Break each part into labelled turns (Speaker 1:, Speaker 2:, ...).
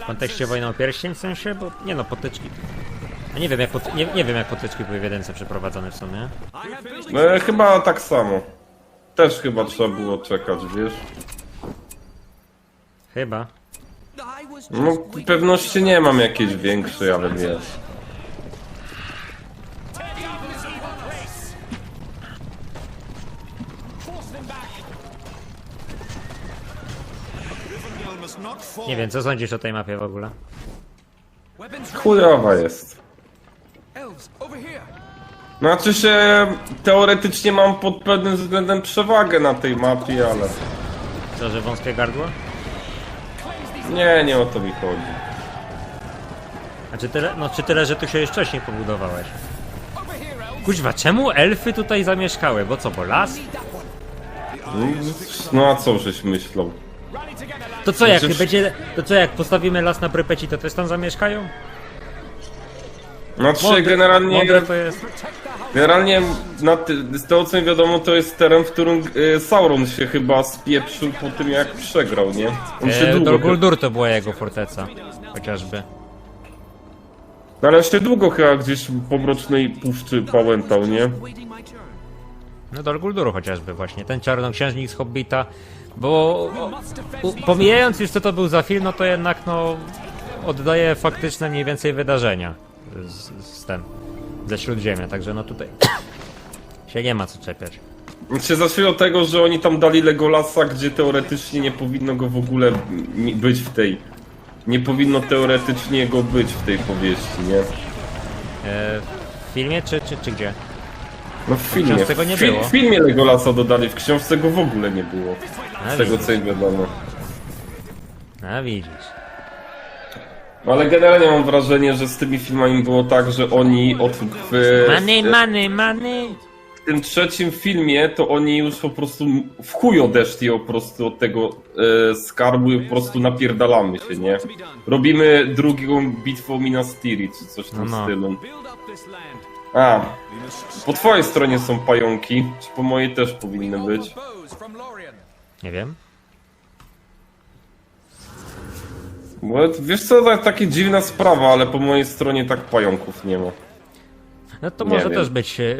Speaker 1: W kontekście wojny o pierścień w sensie, bo nie no, potyczki. A nie wiem jak, pot, nie, nie wiem jak potyczki były w jedynce przeprowadzone w sumie.
Speaker 2: E, chyba tak samo. Też chyba trzeba było czekać, wiesz?
Speaker 1: Chyba.
Speaker 2: No, pewności nie mam jakiejś większej, ale wiesz.
Speaker 1: Nie wiem, co sądzisz o tej mapie w ogóle?
Speaker 2: Chujowa jest. Znaczy się, teoretycznie mam pod pewnym względem przewagę na tej mapie, ale...
Speaker 1: Co, że wąskie gardło?
Speaker 2: Nie, nie o to mi chodzi.
Speaker 1: A czy tyle, no czy tyle, że tu się już wcześniej pobudowałeś? Kuźwa, czemu elfy tutaj zamieszkały? Bo co, bo las?
Speaker 2: No a co żeś myślał?
Speaker 1: To co jak
Speaker 2: Przecież-
Speaker 1: będzie, to co jak postawimy las na Prypeci, to też tam zamieszkają?
Speaker 2: Znaczy
Speaker 1: Mądre-
Speaker 2: generalnie...
Speaker 1: Mądre to jest.
Speaker 2: Generalnie na ty, z tego co mi wiadomo to jest teren, w którym y, Sauron się chyba spieprzył po tym jak przegrał, nie? On się
Speaker 1: E,
Speaker 2: długo...
Speaker 1: Dol Guldur to była jego forteca. Chociażby.
Speaker 2: No ale jeszcze długo chyba gdzieś po mrocznej puszczy pałętał, nie?
Speaker 1: No Dol Gulduru chociażby właśnie, ten czarnoksiężnik z Hobbita, bo u, pomijając już co to był za film, no to jednak no oddaje faktyczne mniej więcej wydarzenia z, z ten, ze Śródziemia, także no tutaj się nie ma co czepiać.
Speaker 2: Się zaczęło tego, że oni tam dali Legolasa, gdzie teoretycznie nie powinno go w ogóle być w tej... Nie powinno teoretycznie go być w tej powieści, nie?
Speaker 1: E, w filmie czy, czy, czy gdzie?
Speaker 2: No w filmie.
Speaker 1: książce go nie
Speaker 2: w, fi-
Speaker 1: było.
Speaker 2: w filmie Legolasa dodali, w książce go w ogóle nie było.
Speaker 1: A,
Speaker 2: Z tego co mi wiadomo.
Speaker 1: A widzisz.
Speaker 2: No ale generalnie mam wrażenie, że z tymi filmami było tak, że oni od, w,
Speaker 1: Money, money, money!
Speaker 2: w tym trzecim filmie to oni już po prostu w chuj odeszli po prostu od tego e, skarbu i po prostu napierdalamy się, nie? Robimy drugą bitwę o Minas Tirith czy coś w tym
Speaker 1: No, no.
Speaker 2: stylu. A, po twojej stronie są pająki, czy po mojej też powinny być?
Speaker 1: Nie wiem.
Speaker 2: Bo, wiesz co, tak, takie dziwna sprawa, ale po mojej stronie tak pająków nie ma.
Speaker 1: No to
Speaker 2: Nie
Speaker 1: może
Speaker 2: wiem.
Speaker 1: też być. e,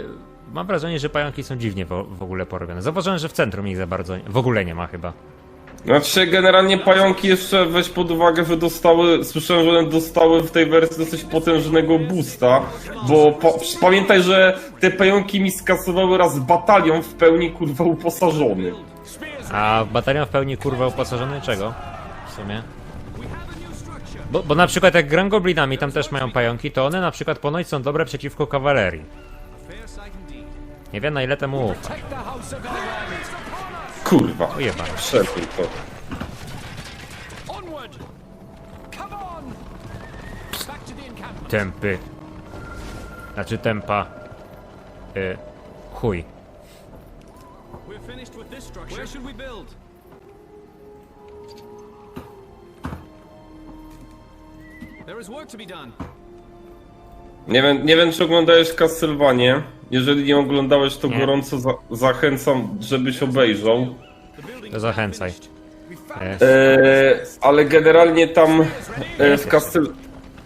Speaker 1: Mam wrażenie, że pająki są dziwnie w, w ogóle porobione. Zauważyłem, że w centrum ich za bardzo w ogóle nie ma chyba.
Speaker 2: Znaczy, generalnie pająki jeszcze weź pod uwagę, że dostały, słyszałem, że one dostały w tej wersji dosyć potężnego boosta, bo pa, pamiętaj, że te pająki mi skasowały raz batalion w pełni kurwa uposażony.
Speaker 1: A batalion w pełni kurwa uposażony czego? W sumie. Bo, bo na przykład jak gram goblinami, tam też mają pająki, to one na przykład ponoć są dobre przeciwko kawalerii. Nie wiem na ile temu ufa.
Speaker 3: Take the house of Elrond.
Speaker 2: Kurwa, przepuj to.
Speaker 1: Tempy. Znaczy tempa. Y, chuj.
Speaker 2: Nie wiem, nie wiem czy oglądałeś Castlevanię. Jeżeli nie oglądałeś, to
Speaker 1: Nie.
Speaker 2: gorąco za, zachęcam, żebyś obejrzał.
Speaker 1: Zachęcaj. E,
Speaker 2: E, ale generalnie tam e, w, Castel,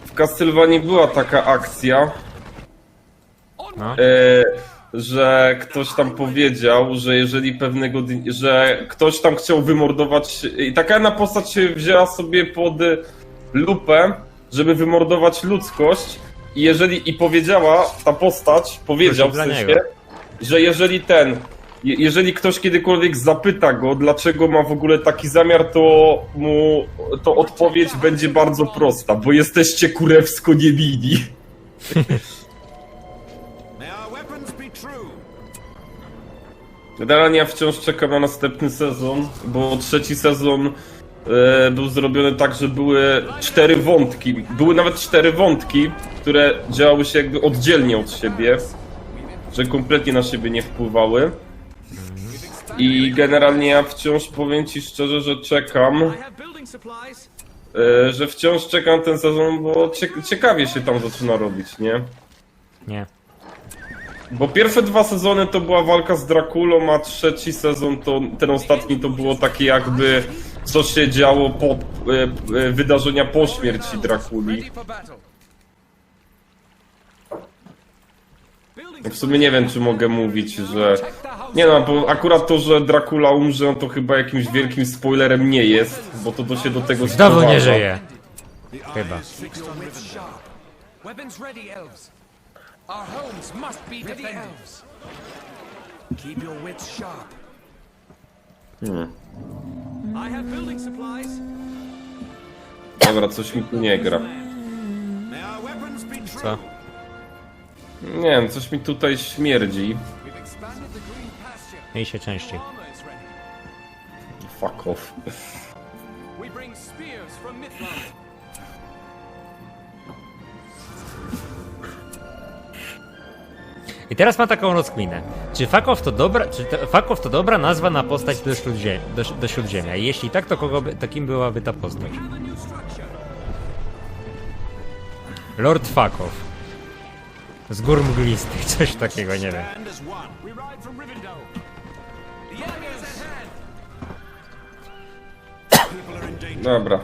Speaker 2: w Castlevanii była taka akcja,
Speaker 1: no.
Speaker 2: e, że ktoś tam powiedział, że jeżeli pewnego dnia, że ktoś tam chciał wymordować i taka jedna postać się wzięła sobie pod lupę, żeby wymordować ludzkość i jeżeli i powiedziała ta postać, powiedział w
Speaker 1: dla
Speaker 2: sensie,
Speaker 1: niego.
Speaker 2: że jeżeli ten je- jeżeli ktoś kiedykolwiek zapyta go, dlaczego ma w ogóle taki zamiar, to mu to odpowiedź będzie bardzo prosta, bo jesteście kurewsko niewinni.
Speaker 4: May our weapons be true.
Speaker 2: Generalnie ja wciąż czekam na następny sezon, bo trzeci sezon był zrobiony tak, że były cztery wątki. Były nawet cztery wątki, które działały się jakby oddzielnie od siebie, że kompletnie na siebie nie wpływały. I generalnie ja wciąż powiem ci szczerze, że czekam, e, że wciąż czekam ten sezon, bo cie ciekawie się tam zaczyna robić, nie?
Speaker 1: Nie.
Speaker 2: Bo pierwsze dwa sezony to była walka z Drakulą, a trzeci sezon to ten ostatni to było takie jakby co się działo po e, e, wydarzenia po śmierci Drakuli. W sumie nie wiem czy mogę mówić, że nie no, bo akurat to, że Dracula umrze, no to chyba jakimś wielkim spoilerem nie jest, bo to, to się do tego
Speaker 1: Znowu nie
Speaker 2: sprowadza.
Speaker 1: żyje. Chyba.
Speaker 3: Weapons ready, elves. Our homes must be defended. Keep your wits sharp. I have building supplies.
Speaker 2: Dobra, coś mi tu nie gra.
Speaker 1: Co?
Speaker 2: Nie wiem, coś mi tutaj śmierdzi.
Speaker 1: Miej się częściej.
Speaker 2: Fuck off.
Speaker 1: I teraz mam taką rozkminę. Czy Fakow to dobra, czy te, Fakow to dobra nazwa na postać do, śródziemia, do, do Śródziemia? I jeśli tak, to kogo by, to kim byłaby ta postać? Lord Fakow. Z gór mglistych, coś takiego, nie wiem.
Speaker 2: Dobra.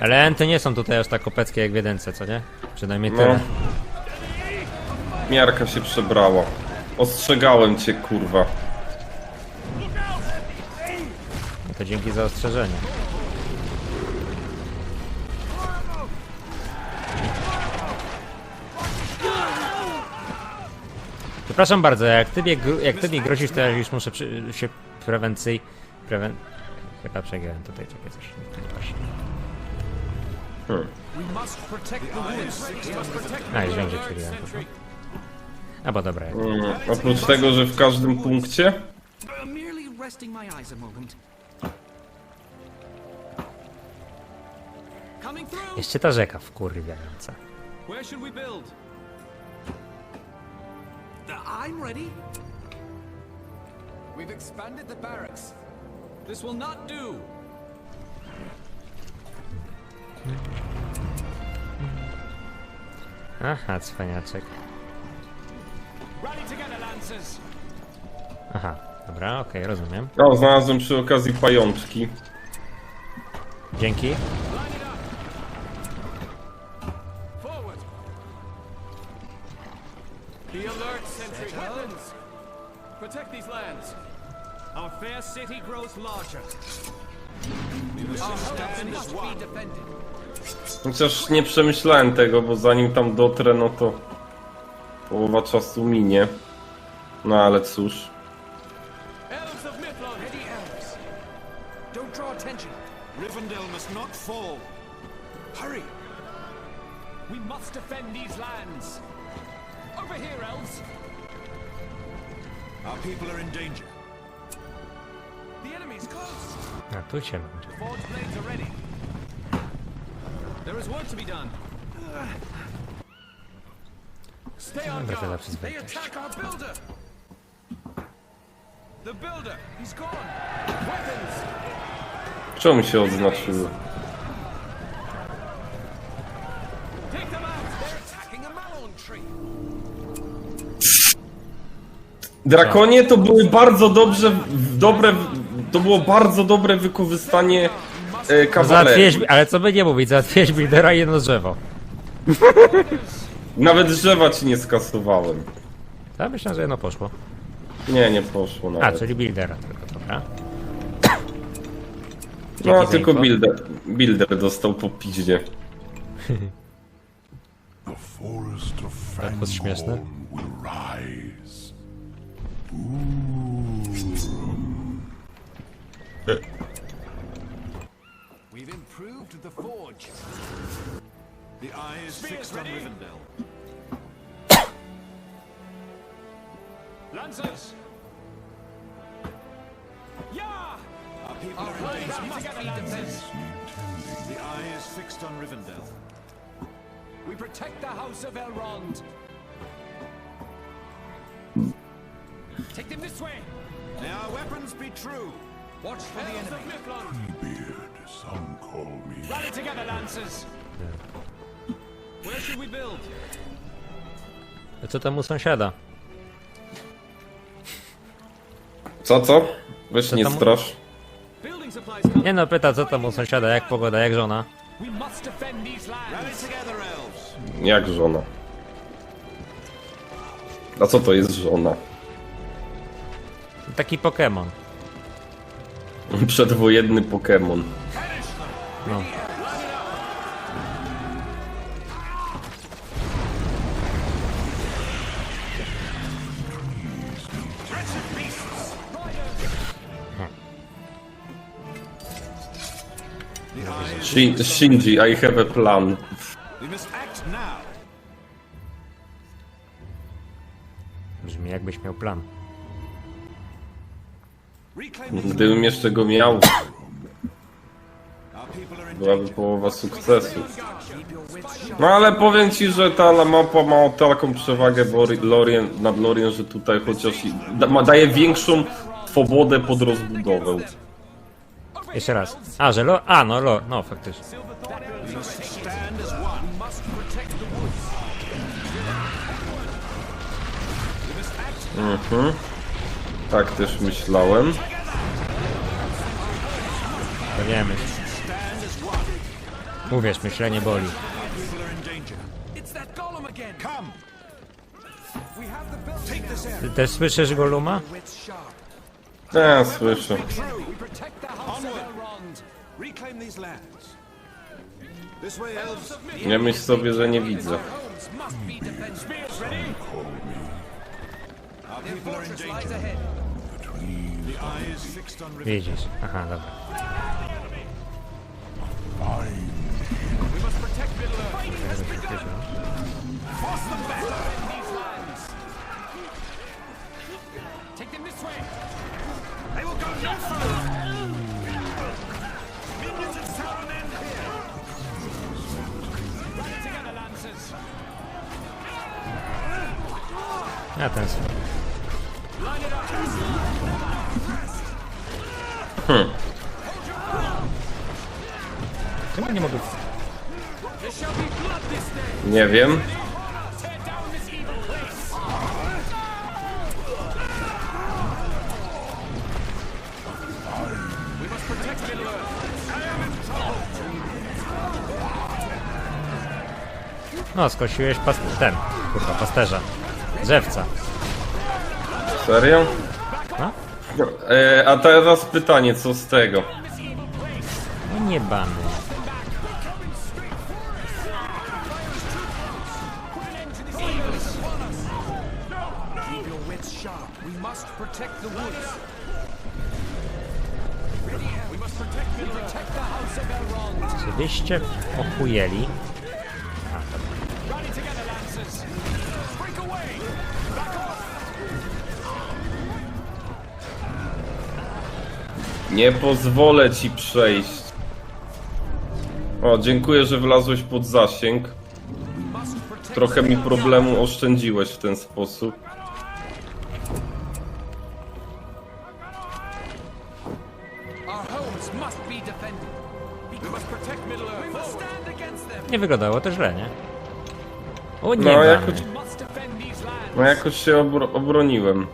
Speaker 1: Ale enty nie są tutaj aż tak opeckie jak w jedynce, co nie? Przynajmniej
Speaker 2: No. Miarka się przebrała. Ostrzegałem cię, kurwa.
Speaker 1: No to dzięki za ostrzeżenie. Przepraszam bardzo, jak ty, jak ty mnie grozisz, to ja już muszę przy, się prewencyj... Prewen... Chyba przegiąłem tutaj, czekaj coś.
Speaker 3: protect
Speaker 1: A, już wiem, że przegiąłem. A bo dobra, jak...
Speaker 2: Mm, oprócz tego, że w każdym punkcie
Speaker 3: merely resting my eyes a moment. Coming through.
Speaker 1: Jeszcze ta rzeka wkurwiająca.
Speaker 3: Where should we build? I'm ready. We've expanded the barracks. This will not do.
Speaker 1: Aha, cwaniaczek. Aha, dobra, okej, rozumiem.
Speaker 2: O, znalazłem przy okazji pajączki.
Speaker 1: Dzięki.
Speaker 3: Line it up. Forward. Be alert, sentry. Weapons. Protect these lands. Our fair city grows larger. Our homes must be defended.
Speaker 2: Chociaż nie przemyślałem tego, bo zanim tam dotrę, no to połowa czasu minie. No ale cóż.
Speaker 3: Elves of Mithlond. Ready, elves. Don't draw attention.
Speaker 4: Rivendell must not fall.
Speaker 3: Hurry! We must defend these lands! Over here, elves!
Speaker 4: Our people are in danger.
Speaker 3: The enemy's close!
Speaker 1: A tu się będzie.
Speaker 3: Forge blades are ready. There is work to be done. Stay on guard. They attack our builder!
Speaker 2: Czemu się odznaczyły? Drakonie to były bardzo dobrze, dobre, to było bardzo dobre wykorzystanie e, kawalerii.
Speaker 1: Załatwiłeś, ale co by nie mówić, załatwiłeś buildera i jedno drzewo.
Speaker 2: Nawet drzewa ci nie skasowałem.
Speaker 1: Ja myślę, że jedno poszło.
Speaker 2: Nie, nie poszło
Speaker 1: A,
Speaker 2: nawet.
Speaker 1: czyli buildera tylko, dobra.
Speaker 2: No,
Speaker 1: za
Speaker 2: tylko
Speaker 1: info.
Speaker 2: builder, builder dostał po piździe.
Speaker 5: The forest of
Speaker 1: Tak, to śmieszne.
Speaker 5: Fangorn will rise.
Speaker 3: We've improved the forge.
Speaker 4: The eye is fixed on Rivendell.
Speaker 3: Lancers! Yeah!
Speaker 4: Our people
Speaker 3: Our
Speaker 4: are in danger.
Speaker 3: must be defended.
Speaker 4: The eye is fixed on Rivendell.
Speaker 3: We protect the house of Elrond. Take them this way.
Speaker 4: May our weapons be true.
Speaker 3: Watch for the enemy. Of Mithlond.
Speaker 5: Beard, some call me.
Speaker 3: Rally together, lancers. Where should we build?
Speaker 1: Co tam u sąsiada?
Speaker 2: Co, co? Weź
Speaker 1: Co
Speaker 2: nie
Speaker 1: tam-
Speaker 2: strasz.
Speaker 1: Nie no, pyta co tam u sąsiada, jak pogoda, jak żona?
Speaker 2: Jak żona. A co to jest żona?
Speaker 1: Taki Pokémon.
Speaker 2: Przedwojenny Pokémon.
Speaker 1: No.
Speaker 2: Shin Shinji, I have a plan.
Speaker 1: Brzmi jakbyś miał plan.
Speaker 2: Gdybym jeszcze go miał, byłaby połowa sukcesu. No ale powiem ci, że ta mapa ma taką przewagę Lorien, nad Lorien, że tutaj chociaż i- da, ma, daje większą swobodę pod rozbudowę.
Speaker 1: Jeszcze raz. A, że lo... A, no lo... No, faktycznie.
Speaker 4: Act
Speaker 2: Tak też myślałem.
Speaker 1: To nie myśl. Uwierz, myślenie boli. Ty też słyszysz Goluma?
Speaker 2: Ja słyszę. Nie myśl sobie, że nie widzę.
Speaker 3: Homes must be defended.
Speaker 1: Ja ten...
Speaker 3: It up.
Speaker 1: Czemu nie mogę...
Speaker 2: Nie wiem.
Speaker 1: No, skosiłeś pas... ten, kurwa, pasterza. Drzewca.
Speaker 2: Serio?
Speaker 1: No?
Speaker 2: E, a teraz pytanie, co z tego?
Speaker 1: No nie bany.
Speaker 3: Keep your
Speaker 2: Nie pozwolę ci przejść. O, dziękuję, że wlazłeś pod zasięg. Trochę mi problemu oszczędziłeś w ten sposób.
Speaker 1: Nie wyglądało to źle, nie? O nie
Speaker 2: No, jakoś, no jakoś się obro obroniłem.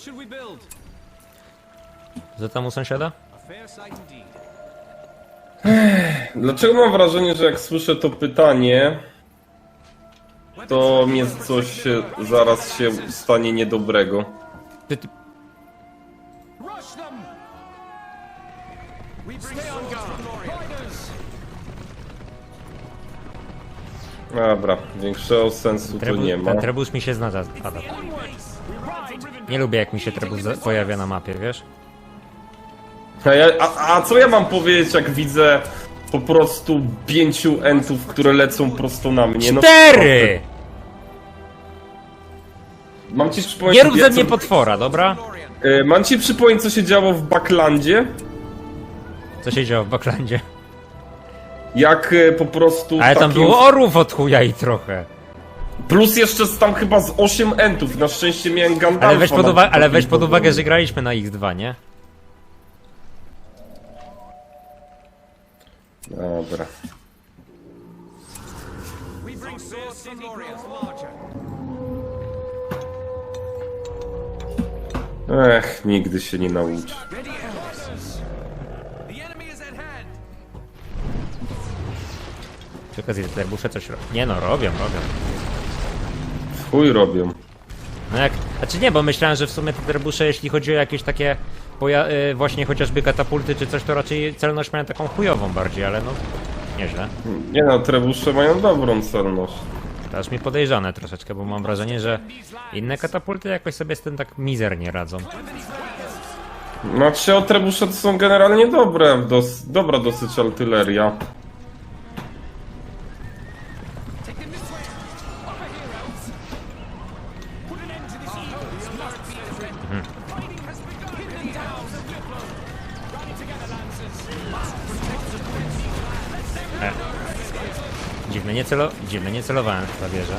Speaker 3: Should we build?
Speaker 1: Co tam u sąsiada?
Speaker 3: A fair sight indeed.
Speaker 2: Dlaczego mam wrażenie, że jak słyszę to pytanie, to mnie coś się, zaraz się stanie niedobrego.
Speaker 1: Ty, ty,
Speaker 3: Rush them! We stay on guard. Riders!
Speaker 2: Dobra, większego sensu to
Speaker 1: trebu,
Speaker 2: nie ma.
Speaker 1: ten trebus mi się zna.
Speaker 3: Onwards!
Speaker 1: Nie lubię jak mi się trebus za- pojawia na mapie, wiesz?
Speaker 2: A, ja, a, a co ja mam powiedzieć, jak widzę po prostu pięciu entów, które lecą prosto na mnie? No,
Speaker 1: Cztery!
Speaker 2: Mam ci przypomnieć,
Speaker 1: Nie rób ze
Speaker 2: co-
Speaker 1: mnie potwora, dobra?
Speaker 2: E, Mam ci przypomnieć, co się działo w Backlandzie?
Speaker 1: Co się działo w Backlandzie?
Speaker 2: jak e, po prostu
Speaker 1: Ale tam
Speaker 2: takim-
Speaker 1: było orłów od chuja i trochę.
Speaker 2: Plus jeszcze tam chyba z 8 entów, na szczęście miałem Gandalfa.
Speaker 1: Ale weź pod,
Speaker 2: na
Speaker 1: uwa- ale
Speaker 2: takim
Speaker 1: weź pod uwagę, że graliśmy na X2, nie?
Speaker 2: Dobra.
Speaker 3: We bring swords from warriors larger.
Speaker 2: Ech, nigdy się nie nauczy.
Speaker 3: Ready arrows. The enemy is at hand.
Speaker 1: Przy okazji te busze coś robią. Nie no, robią, robią.
Speaker 2: Chuj robią.
Speaker 1: No jak, znaczy nie, bo myślałem, że w sumie te derbusze, jeśli chodzi o jakieś takie poja- y, właśnie chociażby katapulty czy coś, to raczej celność mają taką chujową bardziej, ale no nieźle.
Speaker 2: Nie no, trebusze mają dobrą celność.
Speaker 1: To aż mi podejrzane troszeczkę, bo mam wrażenie, że inne katapulty jakoś sobie z tym tak mizernie radzą.
Speaker 2: Znaczy, o trebusze to są generalnie dobre, dos dobra dosyć artyleria.
Speaker 1: Dziwne, nie, celo- dziwne, nie celowałem w wieża.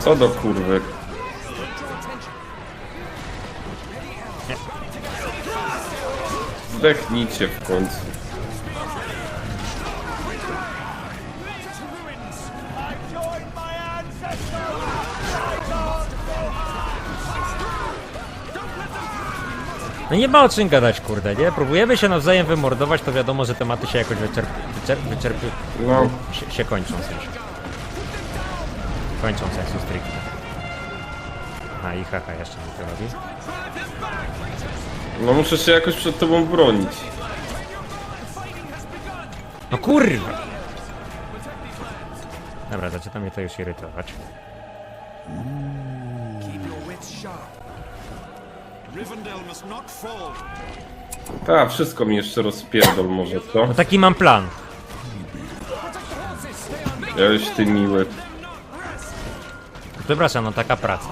Speaker 2: Co do kurwy. Zdechnijcie w końcu.
Speaker 1: No nie ma o czym gadać, kurde, nie? Próbujemy się nawzajem wymordować, to wiadomo, że tematy się jakoś wyczerp... wyczerp... wyczerpy...
Speaker 2: No,
Speaker 1: się, się kończą w sensie. Kończą sensu stricte. A i haha, jeszcze mi to robi.
Speaker 2: no muszę się jakoś przed tobą bronić.
Speaker 1: No kurwa! Dobra, zaczyna mnie to już irytować.
Speaker 2: Ta, wszystko mi jeszcze rozpierdol może, co?
Speaker 1: No taki mam plan.
Speaker 2: Jaś ty miły.
Speaker 1: Przepraszam, no taka praca.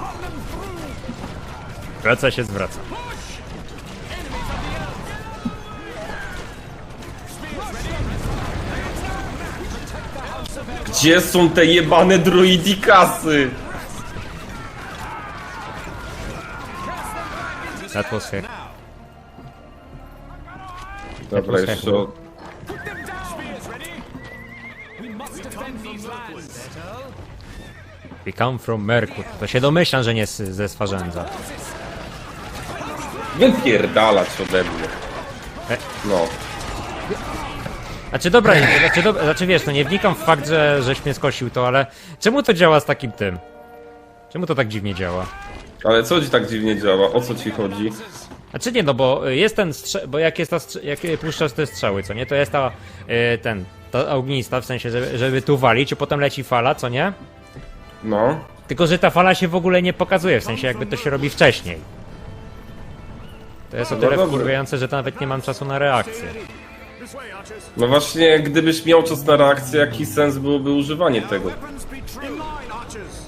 Speaker 1: Praca się zwraca.
Speaker 2: Gdzie są te jebane droidikasy?
Speaker 1: That was her.
Speaker 2: Dobra,
Speaker 3: We lands.
Speaker 1: We come from Merkur. To się domyślam, że nie z, ze Swarzędza.
Speaker 2: Wypierdalać ode mnie.
Speaker 1: E.
Speaker 2: No.
Speaker 1: Znaczy dobra, nie, znaczy, do, znaczy wiesz, no nie wnikam w fakt, że żeś mnie skosił to, ale czemu to działa z takim tym? Czemu to tak dziwnie działa?
Speaker 2: Ale co ci tak dziwnie działa? O co ci chodzi?
Speaker 1: Znaczy nie, no bo jest ten strze- bo jak jest ta strze- jak puszczasz te strzały, co nie, to jest ta, y, ten, ta ognista, w sensie, żeby, żeby tu walić, i potem leci fala, co nie?
Speaker 2: No.
Speaker 1: Tylko, że ta fala się w ogóle nie pokazuje, w sensie jakby to się robi wcześniej. To jest o
Speaker 2: No
Speaker 1: tyle
Speaker 2: dobrze.
Speaker 1: wkurwiające, że to nawet nie mam czasu na reakcję.
Speaker 2: No właśnie, gdybyś miał czas na reakcję, jaki sens byłoby używanie tego?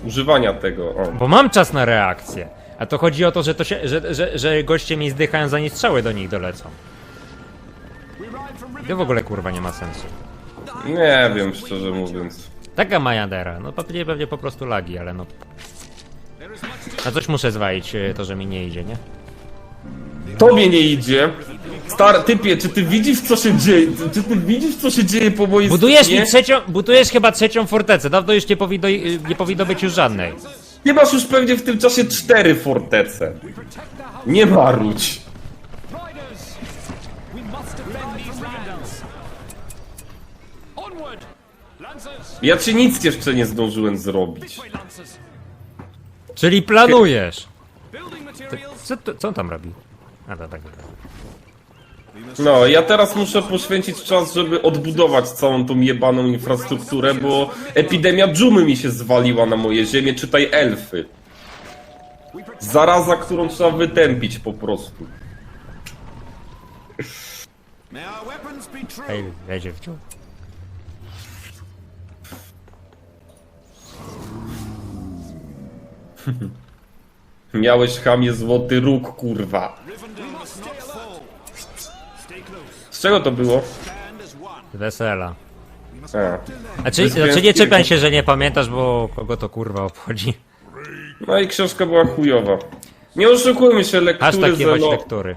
Speaker 2: Używania tego, o.
Speaker 1: Bo mam czas na reakcję. A to chodzi o to, że, to się, że, że, że goście mi zdychają zanim strzały do nich dolecą. I to w ogóle kurwa nie ma sensu.
Speaker 2: Nie wiem, szczerze mówiąc.
Speaker 1: Taka majadera. No pewnie, pewnie po prostu lagi, ale no. Na coś muszę zwalić e, to, że mi nie idzie, nie?
Speaker 2: Tobie nie idzie. Stary typie, czy ty widzisz co się dzieje? Czy ty widzisz co się dzieje po mojej
Speaker 1: Budujesz
Speaker 2: stronie?
Speaker 1: mi trzecią, budujesz chyba trzecią fortecę. Dawno już nie powinno, nie powinno być już żadnej.
Speaker 2: Nie masz już pewnie w tym czasie cztery fortece. Nie marudź.
Speaker 3: Riders, we must defend these lands. Onward, lancers.
Speaker 2: Ja ci nic jeszcze nie zdążyłem zrobić.
Speaker 3: Lancers.
Speaker 1: Czyli planujesz.
Speaker 3: Building materials.
Speaker 1: Co, to, co on tam robi? A dobra, dobra.
Speaker 2: No, ja teraz muszę poświęcić czas, żeby odbudować całą tą jebaną infrastrukturę, bo epidemia dżumy mi się zwaliła na moje ziemię, czytaj elfy. Zaraza, którą trzeba wytępić po prostu.
Speaker 4: May our weapons be true.
Speaker 1: Ej, wejdzie w dziób.
Speaker 2: Miałeś chamie złoty róg, kurwa. Czego to było?
Speaker 1: Wesela.
Speaker 2: A.
Speaker 1: Znaczy,
Speaker 2: jest
Speaker 1: znaczy nie
Speaker 2: gwiazdki.
Speaker 1: czepiaj się, że nie pamiętasz, bo kogo to kurwa obchodzi.
Speaker 2: No i książka była chujowa. Nie oszukujmy się,
Speaker 1: Aż
Speaker 2: lektury
Speaker 1: takie bądź
Speaker 2: Zelo,
Speaker 1: lektury.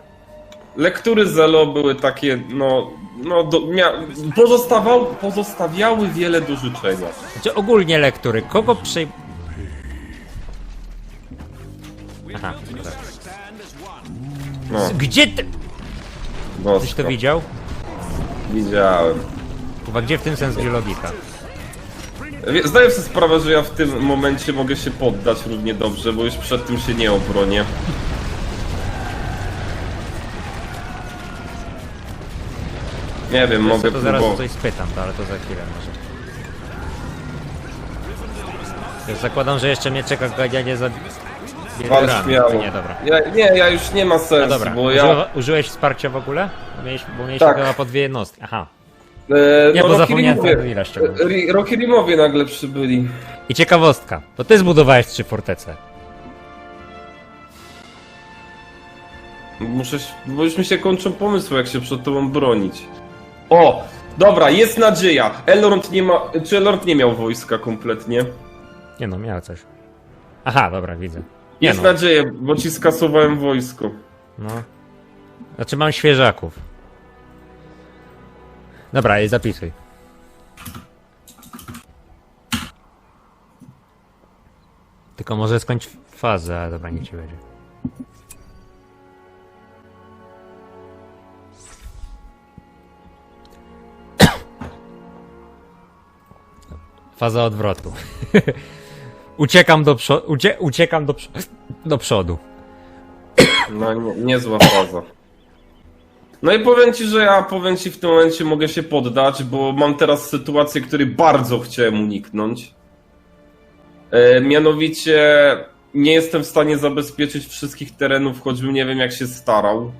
Speaker 2: lektury Zelo były takie, no, no do, mia, pozostawał, pozostawiały wiele do życzenia.
Speaker 1: Znaczy ogólnie lektury. Kogo przej... Aha, dobra.
Speaker 2: No,
Speaker 1: Gdzie ty... Ktoś
Speaker 2: bosko.
Speaker 1: to widział?
Speaker 2: Widziałem.
Speaker 1: Chyba gdzie w tym sens gdzie logika?
Speaker 2: Wie- Zdaję sobie sprawę, że ja w tym momencie mogę się poddać równie dobrze, bo już przed tym się nie obronię. Nie wiem, mogę
Speaker 1: to zaraz
Speaker 2: próbować.
Speaker 1: coś spytam, to, ale to za chwilę może. Ja zakładam, że jeszcze mnie czeka ganianie za...
Speaker 2: Śmiało.
Speaker 1: Nie, dobra.
Speaker 2: Ja, nie, ja już nie ma
Speaker 1: No
Speaker 2: sensu,
Speaker 1: dobra,
Speaker 2: bo ja...
Speaker 1: Używa, użyłeś wsparcia w ogóle? Bo mieliśmy, bo mieliśmy
Speaker 2: Tak.
Speaker 1: chyba po dwie jednostki. Aha.
Speaker 2: E,
Speaker 1: Nie, bo
Speaker 2: Rocky
Speaker 1: zapomniałem
Speaker 2: Rimowie-
Speaker 1: tego ile ściągnąć.
Speaker 2: e, Ri- Rocky Rimowie nagle przybyli.
Speaker 1: I ciekawostka. To ty zbudowałeś trzy fortece.
Speaker 2: Muszę, bo już mi się kończą pomysły, jak się przed tobą bronić. O! Dobra, jest nadzieja! Elrond nie ma... Czy Elrond nie miał wojska kompletnie?
Speaker 1: Nie no, miał coś. Aha, dobra, widzę. Nie
Speaker 2: Jest
Speaker 1: no,
Speaker 2: nadzieja, bo ci skasowałem wojsko.
Speaker 1: no. Znaczy mam świeżaków. Dobra, i zapisuj. Tylko może skończ fazę, ale dobra, nie ci będzie. Faza odwrotu. uciekam do przodu. Ucie uciekam do, przo- do przodu.
Speaker 2: No, nie, niezła faza. No i powiem ci, że ja powiem ci w tym momencie mogę się poddać, bo mam teraz sytuację, której bardzo chciałem uniknąć. E, mianowicie nie jestem w stanie zabezpieczyć wszystkich terenów, choćbym nie wiem jak się starał.